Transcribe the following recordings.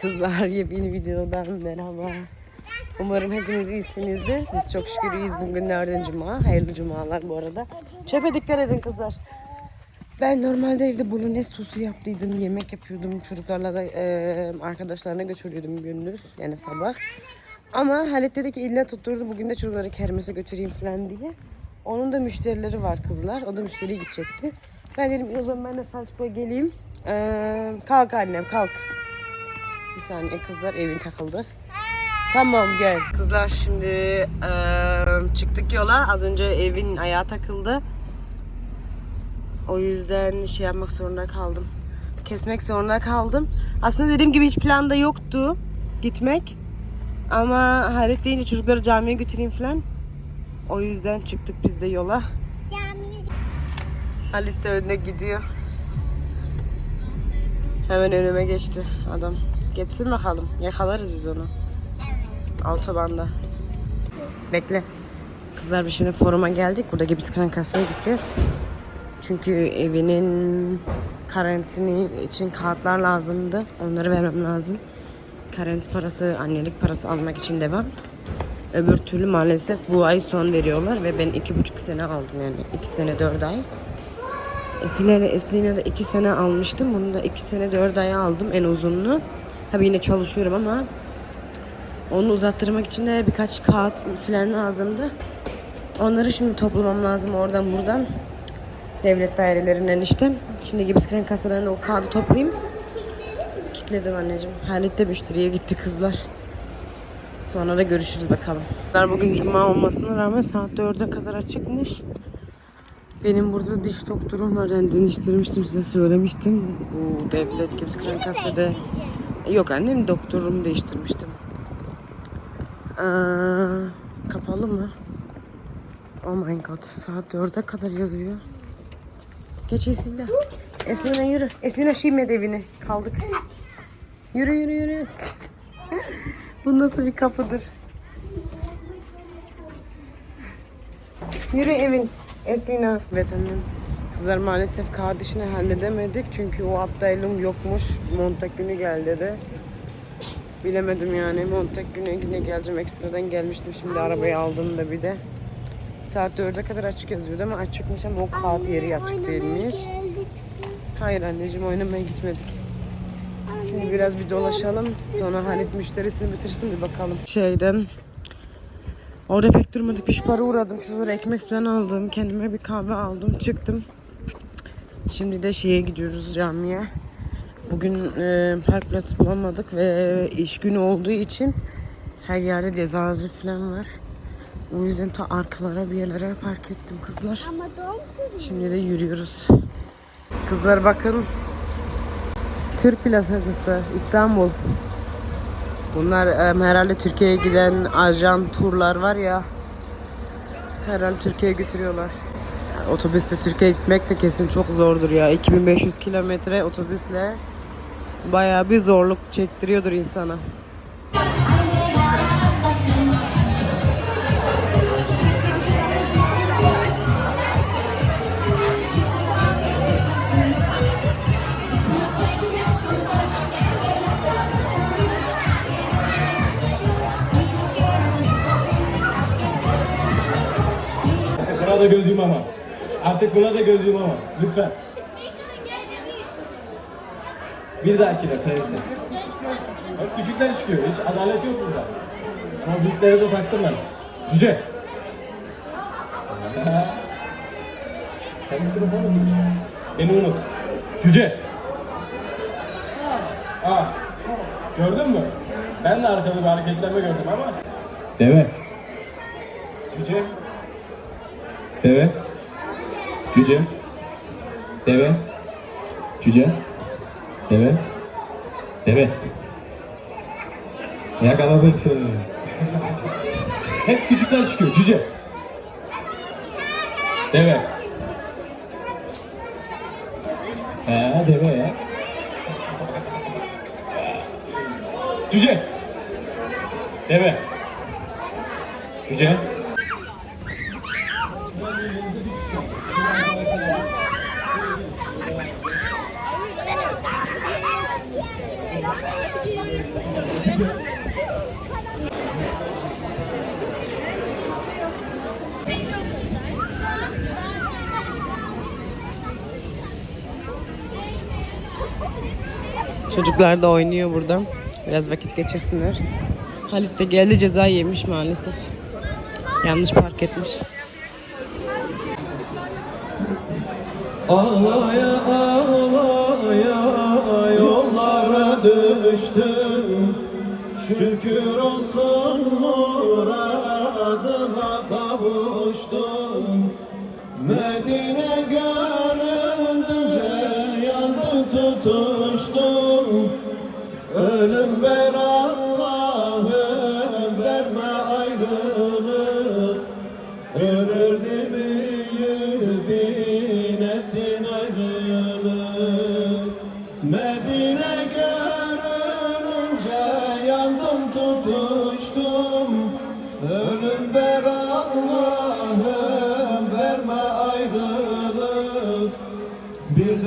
Kızlar yepyeni videodan merhaba. Umarım hepiniz iyisinizdir. Biz çok şükür iyiyiz. Bugün nereden cuma? Hayırlı cumalar bu arada. Çöpe dikkat edin kızlar. Ben normalde evde bolognese sosu yaptıydım. Yemek yapıyordum. Çocuklarla da e, arkadaşlarına götürüyordum gündüz. Yani sabah. Ama Halit dedi ki illa tutturdu. Bugün de çocukları kermese götüreyim falan diye. Onun da müşterileri var kızlar. O da müşteriye gidecekti. Ben dedim o zaman ben de Salzburg'a geleyim. Ee, kalk annem kalk. Bir saniye kızlar evin takıldı. Tamam gel. Kızlar şimdi eee, çıktık yola. Az önce evin ayağı takıldı. O yüzden şey yapmak zorunda kaldım. Kesmek zorunda kaldım. Aslında dediğim gibi hiç planda yoktu gitmek. Ama Halit deyince çocukları camiye götüreyim falan. O yüzden çıktık biz de yola. Camiye Halit de önüne gidiyor. Hemen önüme geçti adam. Geçsin bakalım. Yakalarız biz onu. Otobanda. Bekle. Kızlar bir şimdi foruma geldik. Buradaki biz kasaya gideceğiz. Çünkü evinin karantini için kağıtlar lazımdı. Onları vermem lazım. Karantin parası, annelik parası almak için devam. Öbür türlü maalesef bu ay son veriyorlar ve ben iki buçuk sene aldım yani. iki sene dört ay. Esile Esli'ne de iki sene almıştım. Bunu da iki sene dört ay aldım en uzunluğu. Tabii yine çalışıyorum ama onu uzattırmak için de birkaç kağıt falan lazımdı. Onları şimdi toplamam lazım oradan buradan. Devlet dairelerinden işte. Şimdi Gibiskren kasalarında o kağıdı toplayayım. Kitledim anneciğim. Halit de müşteriye gitti kızlar. Sonra da görüşürüz bakalım. Bugün cuma olmasına rağmen saat 4'e kadar açıkmış. Benim burada diş doktorum var. Yani deniştirmiştim size söylemiştim. Bu devlet Gibiskren kasada. Yok annem doktorumu değiştirmiştim. Aa, kapalı mı? Oh my god. Saat 4'e kadar yazıyor. Geç Eslina. Eslina yürü. Eslina şimmet evine. Kaldık. Yürü yürü yürü. Bu nasıl bir kapıdır? Yürü evin. Eslina. Evet annem. Kızlar maalesef kağıt işini halledemedik. Çünkü o aptalım yokmuş. Montak günü gel dedi. Bilemedim yani. Montak günü yine geleceğim. Ekstradan gelmiştim. Şimdi arabayı aldım da bir de. Saat 4'e kadar açık yazıyordu ama açıkmış ama o kağıt yeri açık değilmiş. Hayır anneciğim oynamaya gitmedik. Şimdi biraz bir dolaşalım. Sonra Halit müşterisini bitirsin bir bakalım. Şeyden Orada pek durmadık. Bir para uğradım. Şurada ekmek falan aldım. Kendime bir kahve aldım. Çıktım. Şimdi de şeye gidiyoruz camiye. Bugün e, park plası bulamadık ve iş günü olduğu için her yerde cezaları falan var. O yüzden ta arkalara bir yerlere park ettim kızlar. Şimdi de yürüyoruz. Kızlar bakın. Türk plakası İstanbul. Bunlar em, herhalde Türkiye'ye giden ajan turlar var ya. Herhalde Türkiye'ye götürüyorlar. Otobüsle Türkiye'ye gitmek de kesin çok zordur ya. 2500 kilometre otobüsle bayağı bir zorluk çektiriyordur insana. Buna da göz yumama. Artık buna da göz yumama. Lütfen. Bir dahakine prenses. Bak küçükler çıkıyor. Hiç adalet yok burada. Ama büyüklere de taktım ben. Cüce. Sen mikrofonu mu? Beni unut. Cüce. Aa. Gördün mü? Ben de arkada bir hareketlenme gördüm ama. Deve. Cüce. Deve. Cüce. Deve. Cüce. Deve. Deve. Yakaladım seni. Hep küçükler çıkıyor. Cüce. Deve. He deve ya. Cüce. Deve. Cüce. Çocuklar da oynuyor burada. Biraz vakit geçirsinler. Halit de geldi ceza yemiş maalesef. Yanlış park etmiş. Ağlaya ağlaya yollara düştüm Şükür olsun muradıma kavuştum Medine görünce yandı tutuştum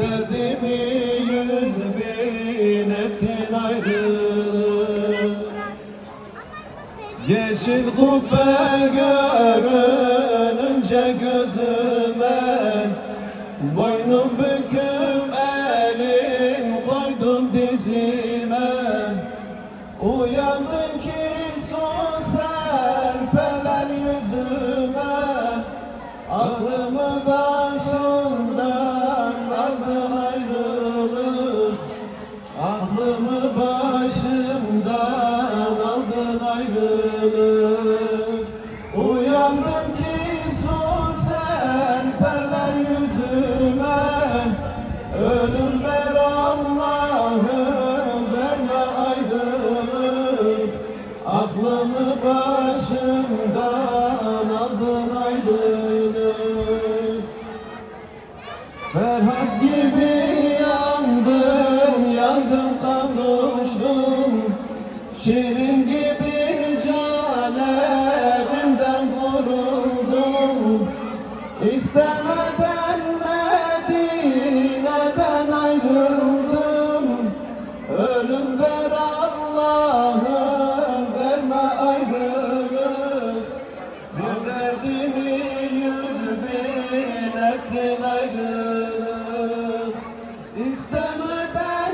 derdimi yüz bin etin ayrılık Yeşil kubbe görününce gözüme Boynum büküm ayrılık Ölüm ver Allah'ım verme ayrılık. Bir derdimi yüz bin ettin ayrılık. İstemeden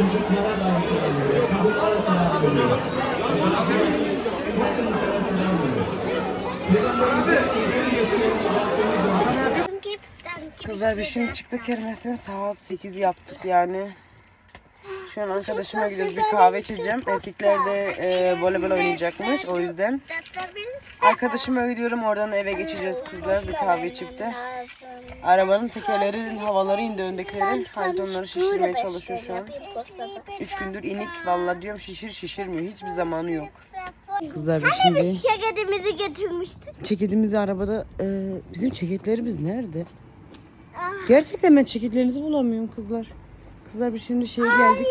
mi? Kızlar biz şimdi çıktık kermesten saat 8 yaptık yani. Şu an arkadaşıma gidiyoruz bir kahve içeceğim. Erkekler de e, voleybol oynayacakmış o yüzden. Arkadaşıma gidiyorum oradan eve geçeceğiz kızlar bir kahve içip de. Arabanın tekerleri havaları indi öndekileri. Halde onları şişirmeye çalışıyor şu an. Üç gündür inik vallahi diyorum şişir şişirmiyor hiçbir zamanı yok. Kızlar biz şimdi Ceketimizi getirmiştik. ceketimizi arabada e, bizim ceketlerimiz nerede? Gerçekten ben ceketlerinizi bulamıyorum kızlar. Kızlar biz şimdi şeye geldik.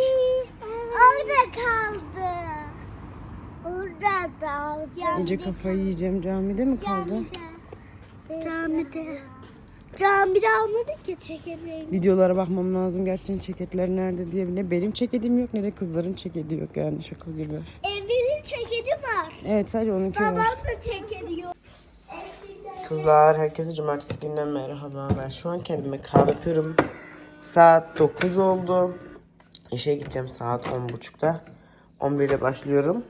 Orada kaldı. Orada da. İyice kafayı yiyeceğim. Camide mi kaldı? Camide. Camide almadık ya çekirdeğini. Videolara bakmam lazım. Gerçekten ceketler nerede diye. Ne benim ceketim yok ne de kızların ceketi yok yani şaka gibi. Evinin çekidi var. Evet sadece onunki var. Babam da çekidi yok. Kızlar herkese cumartesi günden merhaba. Ben şu an kendime kahve yapıyorum. Saat 9 oldu. İşe gideceğim saat 10.30'da. 11'de başlıyorum.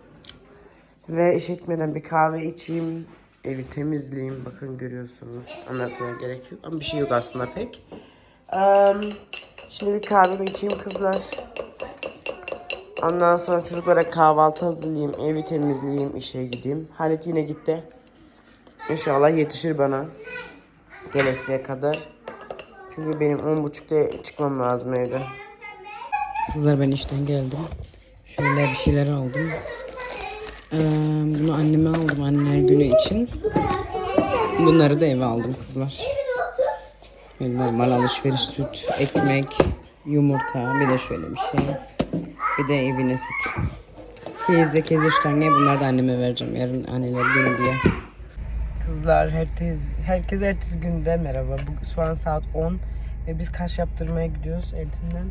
Ve işe gitmeden bir kahve içeyim. Evi temizleyeyim. Bakın görüyorsunuz. Anlatmaya gerek yok. Ama bir şey yok aslında pek. Eee, şimdi bir kahvemi içeyim kızlar. Ondan sonra çocuklara kahvaltı hazırlayayım. Evi temizleyeyim. işe gideyim. Halit yine gitti. İnşallah yetişir bana. Gelesiye kadar. Çünkü benim 10.30'da çıkmam lazım evde. Kızlar ben işten geldim. Şöyle bir şeyler aldım. Ee, bunu anneme aldım anneler günü için. Bunları da eve aldım kızlar. Böyle normal alışveriş süt, ekmek, yumurta bir de şöyle bir şey. Bir de evine süt. Keze keze tane bunları da anneme vereceğim yarın anneler günü diye. Kızlar herkes, herkes ertesi günde merhaba. Bu, şu an saat 10 ve biz kaş yaptırmaya gidiyoruz Eltim'den.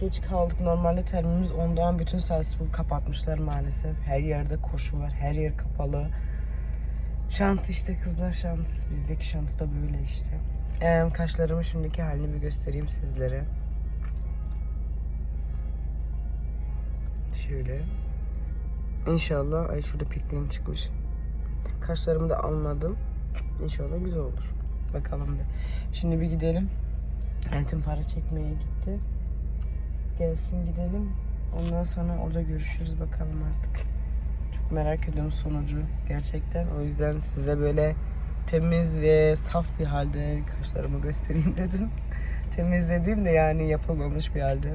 geç kaldık. Normalde terminimiz 10'da bütün Salzburg'u kapatmışlar maalesef. Her yerde koşu var. Her yer kapalı. Şans işte kızlar şans. Bizdeki şans da böyle işte. Ee, kaşlarımın şimdiki halini bir göstereyim sizlere. Şöyle. İnşallah ay şurada pikliğim çıkmış. Kaşlarımı da almadım. İnşallah güzel olur. Bakalım bir. Şimdi bir gidelim. Eltim para çekmeye gitti. Gelsin gidelim. Ondan sonra orada görüşürüz bakalım artık. Çok merak ediyorum sonucu gerçekten. O yüzden size böyle temiz ve saf bir halde kaşlarımı göstereyim dedim. temiz dediğim de yani yapılmamış bir halde.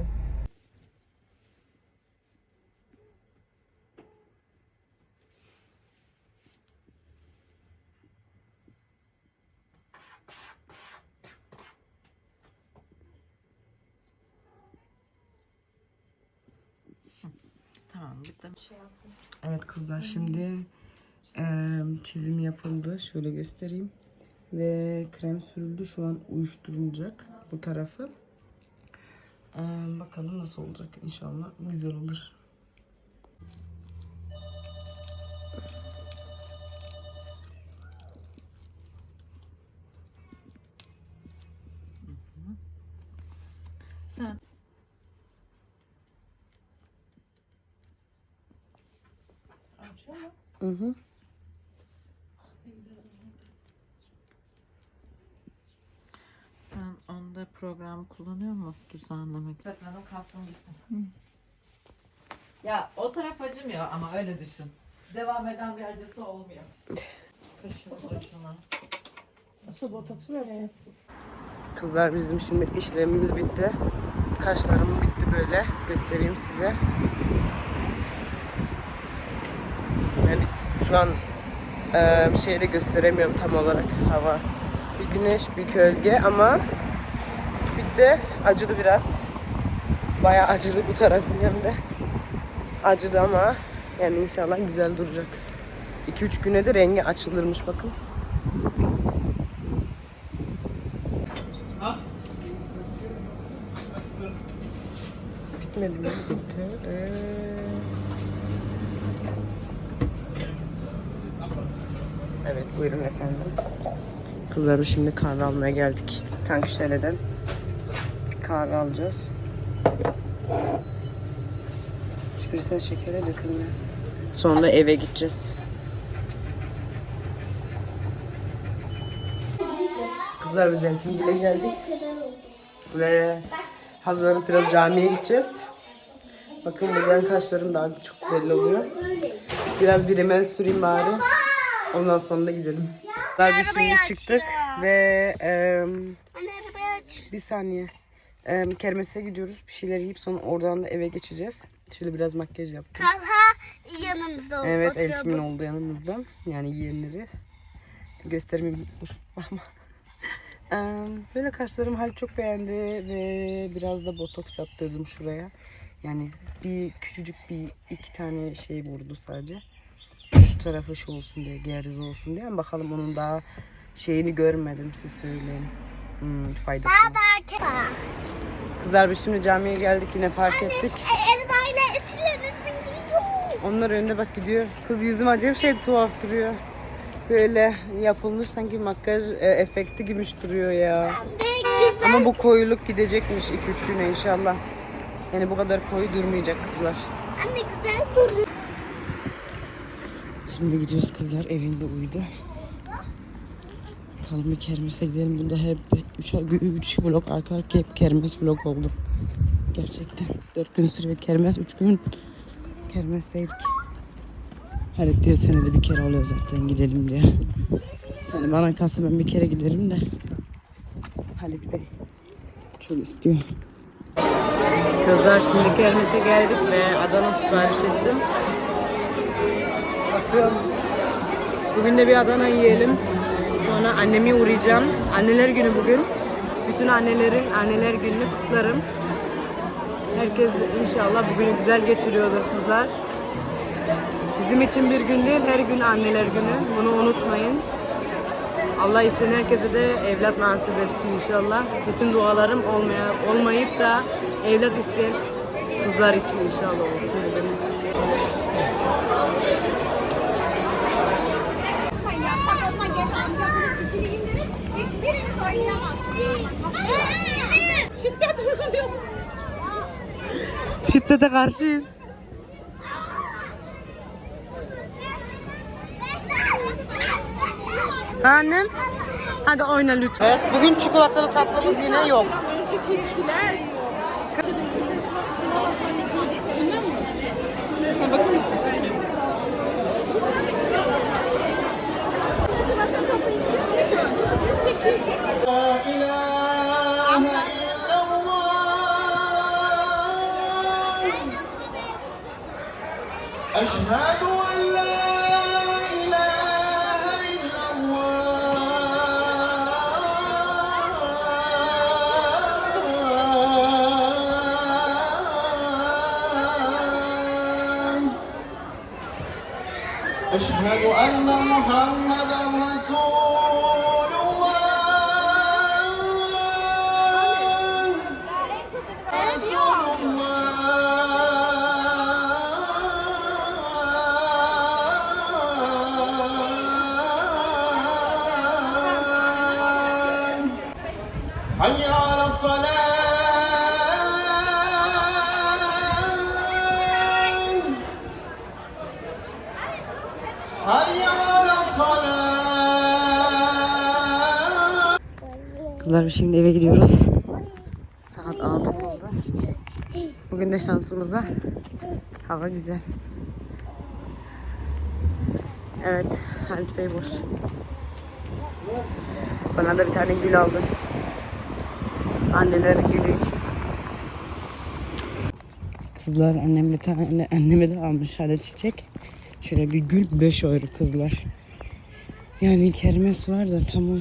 Tamam bitti. Evet kızlar şimdi eee, çizim yapıldı. Şöyle göstereyim. Ve krem sürüldü. Şu an uyuşturulacak bu tarafı. Eee, bakalım nasıl olacak inşallah. Güzel olur. Kullanıyor mu düzenlemek? Saklanım kalktım gittim. Ya o taraf acımıyor ama öyle düşün. Devam eden bir acısı olmuyor. Kaşın ucuna. Nasıl botoks mu Kızlar bizim şimdi işlemimiz bitti. Kaşlarım bitti böyle. Göstereyim size. Yani şu an eee, bir şey de gösteremiyorum tam olarak hava. Bir güneş, bir gölge ama bitti. Acıdı biraz. Bayağı acıdı bu tarafım hem. Acıdı ama yani inşallah güzel duracak. 2-3 güne de rengi açılırmış bakın. Bitmedi mi? Bitti. Ee, Evet buyurun efendim. Kızlarım şimdi kahve almaya geldik. Tankşere'den. Kahve alacağız. Hiçbirisine şekere dökülmüyor. Sonra eve gideceğiz. Kızlar biz Entimgil'e geldik. Ve hazırlanıp biraz camiye gideceğiz. Bakın buradan kaşlarım daha çok belli oluyor. Biraz bir rimel süreyim bari. Ondan sonra da gidelim. Kızlar biz şimdi çıktık ve em, Anne arabayı aç. bir saniye. Em, kermese gidiyoruz. Bir şeyler yiyip sonra oradan da eve geçeceğiz. Şöyle biraz makyaj yaptım. Talha yanımızda Evet oturuyor. eltimin oldu yanımızda. Yani yeğenleri. Göstermeyeyim. Dur bakma. Böyle kaşlarım hal çok beğendi ve biraz da botoks yaptırdım şuraya. Yani bir küçücük bir iki tane şey vurdu sadece. Şu tarafı şey olsun diye, gerdiz olsun diye. Bakalım onun daha şeyini görmedim size söyleyeyim. Hmm, faydasını. Baba. Kızlar biz şimdi camiye geldik yine park ettik. Elmayla esilerimizin gidiyor. Onlar önde bak gidiyor. Kız yüzüm acayip şey tuhaf duruyor. Böyle yapılmış sanki makyaj e, efekti gibiymiş duruyor ya. Güzel. Ama bu koyuluk gidecekmiş 2-3 güne inşallah. Yani bu kadar koyu durmayacak kızlar. Anne güzel duruyor. Şimdi gidiyoruz kızlar evinde uyudu. Bakalım bir kermese gidelim. Bunda hep 3 üç vlog arka arkaya hep kermes vlog oldu. Gerçekten. 4 gün sürüyor kermes. 3 gün kermesteydik. Halit diyor senede bir kere oluyor zaten gidelim diye. Yani bana kalsa ben bir kere giderim de. Halit Bey çok istiyor. Kızlar şimdi kermese geldik ve Adana sipariş ettim. Bakıyorum. Bugün de bir Adana yiyelim. Sonra annemi uğrayacağım. Anneler günü bugün. Bütün annelerin anneler gününü kutlarım. Herkes inşallah bugünü güzel geçiriyordur kızlar. Bizim için bir gün değil, her gün anneler günü. Bunu unutmayın. Allah isteyen herkese de evlat nasip etsin inşallah. Bütün dualarım olmaya, olmayıp da evlat isteyen kızlar için inşallah olsun. Şiddet uyguluyor. Şiddete karşıyız. Annem. Hadi oyna lütfen. Evet, bugün çikolatalı tatlımız yine yok. لا أن Biz şimdi eve gidiyoruz. Saat 6 oldu. Bugün de şansımıza hava güzel. Evet, Halit Bey boş. Bana da bir tane gül aldı. Annelerin gülü için. Kızlar annem bir tane anneme de almış hadi çiçek. Şöyle bir gül 5 euro kızlar. Yani kermes var da tamam.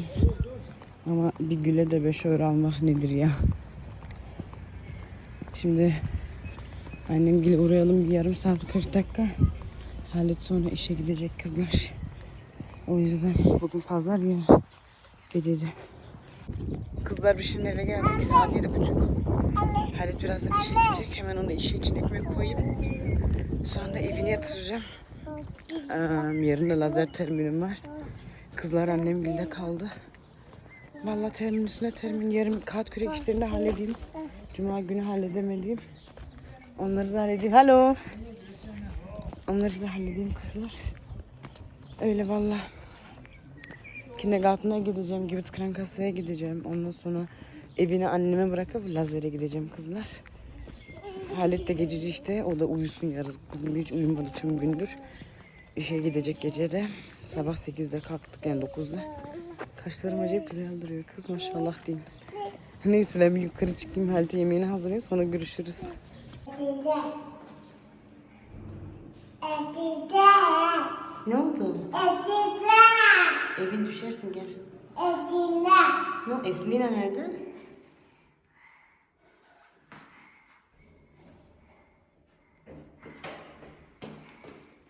Ama bir güle de 5 euro almak nedir ya? Şimdi annem gile uğrayalım bir yarım saat 40 dakika. Halit sonra işe gidecek kızlar. O yüzden bugün pazar ya gecede. Kızlar bir şimdi eve geldik saat yedi buçuk. Halit birazdan işe gidecek. Hemen ona işe için ekmek koyayım. Sonra da evine yatıracağım. Ee, yarın da lazer terminim var. Kızlar annem gilde kaldı. Vallahi termin üstüne termin yarın kağıt kürek işlerini halledeyim. Cuma günü halledemediğim. Onları da halledeyim. Hello. Onları da halledeyim kızlar. Öyle valla. Kindergarten'a gideceğim. Gibit Krankasa'ya gideceğim. Ondan sonra evine anneme bırakıp lazere gideceğim kızlar. Halit de gececi işte. O da uyusun. Bugün hiç uyumadı tüm gündür. İşe gidecek gece de. Sabah 8'de kalktık yani 9'da. Kaşlarım acayip güzel duruyor kız maşallah diyeyim. Neyse ben bir yukarı çıkayım Halit'e yemeğini hazırlayayım sonra görüşürüz. Ne oldu? Evin düşersin gel. Yok Eslina nerede?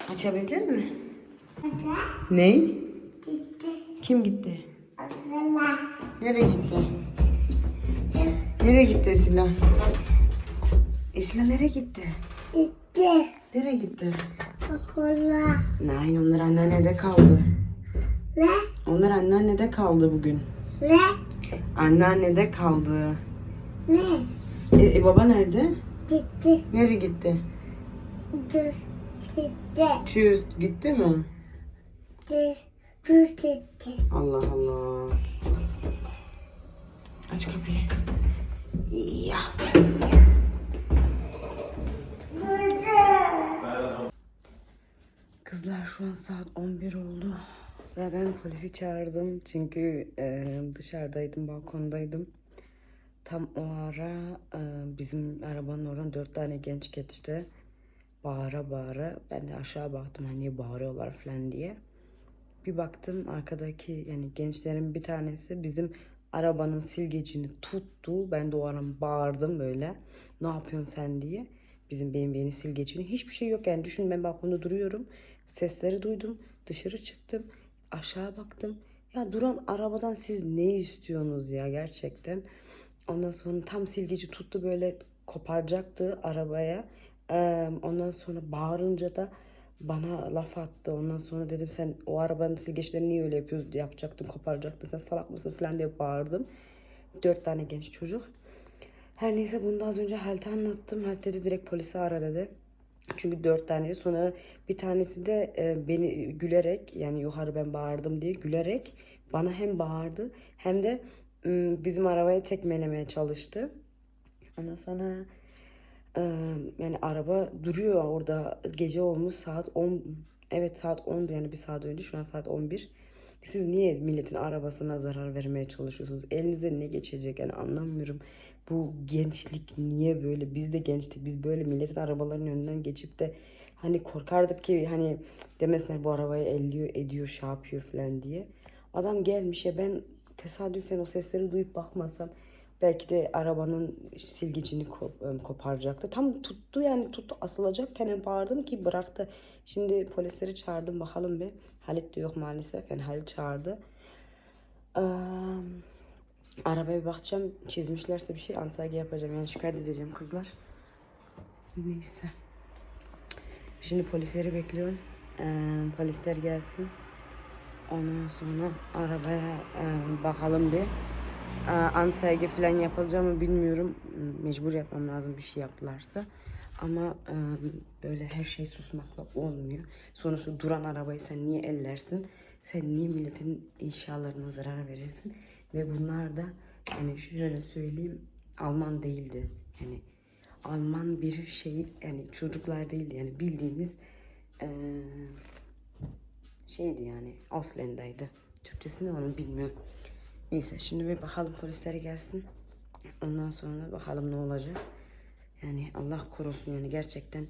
Açabilecek mi? Ne? Kim gitti? Nereye gitti? Nereye gitti Esila? Esila nereye gitti? Nereye gitti? Nein onlar anneannede kaldı. Onlar anneannede kaldı bugün. Anneannede kaldı. E, e, baba nerede? Nereye gitti? Tschüss gitti mi? Allah Allah. Aç kapıyı. Ya. Kızlar şu an saat 11 oldu. Ve ben polisi çağırdım çünkü e, dışarıdaydım, balkondaydım. Tam o ara e, bizim arabanın oradan dört tane genç geçti. Bağıra bağıra. Ben de aşağı baktım hani bağırıyorlar falan diye. Bir baktım arkadaki yani gençlerin bir tanesi bizim arabanın silgecini tuttu. Ben de o an bağırdım böyle. Ne yapıyorsun sen diye. Bizim BMW'nin silgecini. Hiçbir şey yok yani. Düşün ben balkonda duruyorum. Sesleri duydum. Dışarı çıktım. Aşağı baktım. Ya duran arabadan siz ne istiyorsunuz ya gerçekten. Ondan sonra tam silgici tuttu böyle koparacaktı arabaya. Ondan sonra bağırınca da bana laf attı. Ondan sonra dedim sen o arabanın silgeçlerini niye öyle yapıyorsun yapacaktın koparacaktın sen salak mısın falan diye bağırdım. Dört tane genç çocuk. Her neyse bunu da az önce Halt'e anlattım. Halt dedi direkt polisi ara dedi. Çünkü dört taneydi. Sonra bir tanesi de e, beni gülerek yani yukarı ben bağırdım diye gülerek bana hem bağırdı hem de bizim arabaya tekmelemeye çalıştı. Ondan sonra yani araba duruyor orada gece olmuş saat 10 evet saat 10'du yani bir saat önce şu an saat 11. Siz niye milletin arabasına zarar vermeye çalışıyorsunuz? Elinize ne geçecek yani anlamıyorum. Bu gençlik niye böyle? Biz de gençtik. Biz böyle milletin arabalarının önünden geçip de hani korkardık ki hani demesinler bu arabayı elliyor ediyor şey yapıyor falan diye. Adam gelmiş ya ben tesadüfen o sesleri duyup bakmasam belki de arabanın silgicini ko- koparacaktı. Tam tuttu yani tuttu asılacakken bağırdım ki bıraktı. Şimdi polisleri çağırdım bakalım bir. Halit de yok maalesef. Yani Halit çağırdı. Eee, arabaya bakacağım. Çizmişlerse bir şey ansaygı yapacağım. Yani şikayet edeceğim kızlar. Neyse. Şimdi polisleri bekliyorum. Eee, polisler gelsin. Ondan sonra arabaya e, bakalım bir. E, ansaygı falan yapılacak bilmiyorum. Mecbur yapmam lazım bir şey yaptılarsa. Ama e, böyle her şey susmakla olmuyor. Sonuçta duran arabayı sen niye ellersin? Sen niye milletin inşalarına zarar verirsin? Ve bunlar da yani şöyle söyleyeyim Alman değildi. Yani Alman bir şey yani çocuklar değildi yani bildiğimiz e, şeydi yani Auslända'ydı. Türkçesi ne onu bilmiyorum. Neyse şimdi bir bakalım polisler gelsin. Ondan sonra bakalım ne olacak. Yani Allah korusun yani gerçekten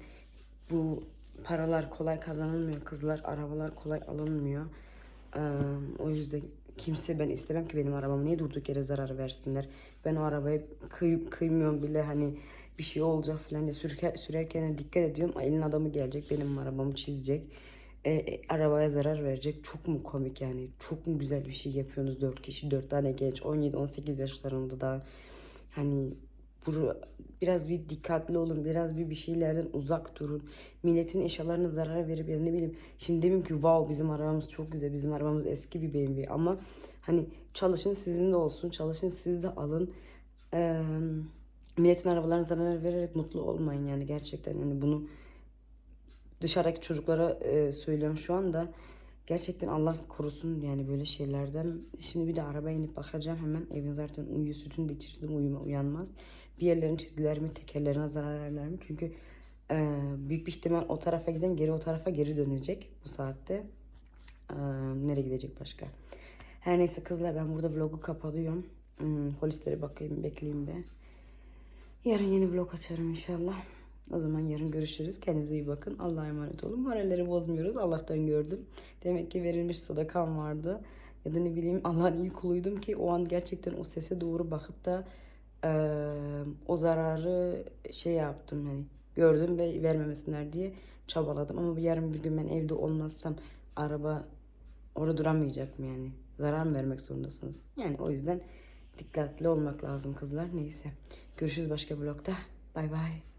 bu paralar kolay kazanılmıyor. Kızlar arabalar kolay alınmıyor. Ee, o yüzden kimse ben istemem ki benim arabama niye durduk yere zarar versinler. Ben o arabayı kıy, kıymıyorum bile hani bir şey olacak falan diye sürerken, sürerken dikkat ediyorum. Elin adamı gelecek benim arabamı çizecek. E, e, arabaya zarar verecek. Çok mu komik yani? Çok mu güzel bir şey yapıyorsunuz dört kişi, dört tane genç, 17-18 yaşlarında da. Hani bu biraz bir dikkatli olun, biraz bir bir şeylerden uzak durun. Milletin eşyalarına zarar verip yani ne bileyim. Şimdi demeyeyim ki wow bizim arabamız çok güzel, bizim arabamız eski bir BMW ama hani çalışın sizin de olsun, çalışın siz de alın. Eee milletin arabalarına zarar vererek mutlu olmayın yani gerçekten yani bunu dışarıdaki çocuklara e, söylüyorum şu anda. Gerçekten Allah korusun yani böyle şeylerden. Şimdi bir de arabaya inip bakacağım hemen. Evin zaten uyuyor sütünü de içirdim uyuma, uyanmaz. Bir yerlerin çizgiler mi tekerlerine zarar verirler mi? Çünkü e, büyük bir ihtimal o tarafa giden geri o tarafa geri dönecek bu saatte. E, nereye gidecek başka? Her neyse kızlar ben burada vlogu kapatıyorum. Hmm, polislere bakayım bekleyeyim be. Yarın yeni vlog açarım inşallah. O zaman yarın görüşürüz. Kendinize iyi bakın. Allah'a emanet olun. Moralleri bozmuyoruz. Allah'tan gördüm. Demek ki verilmiş sadakam vardı. Ya da ne bileyim Allah'ın iyi kuluydum ki o an gerçekten o sese doğru bakıp da eee, o zararı şey yaptım hani gördüm ve vermemesinler diye çabaladım. Ama yarın bir gün ben evde olmazsam araba orada duramayacak mı yani? Zarar mı vermek zorundasınız? Yani o yüzden dikkatli olmak lazım kızlar. Neyse. Görüşürüz başka vlogda. Bay bay.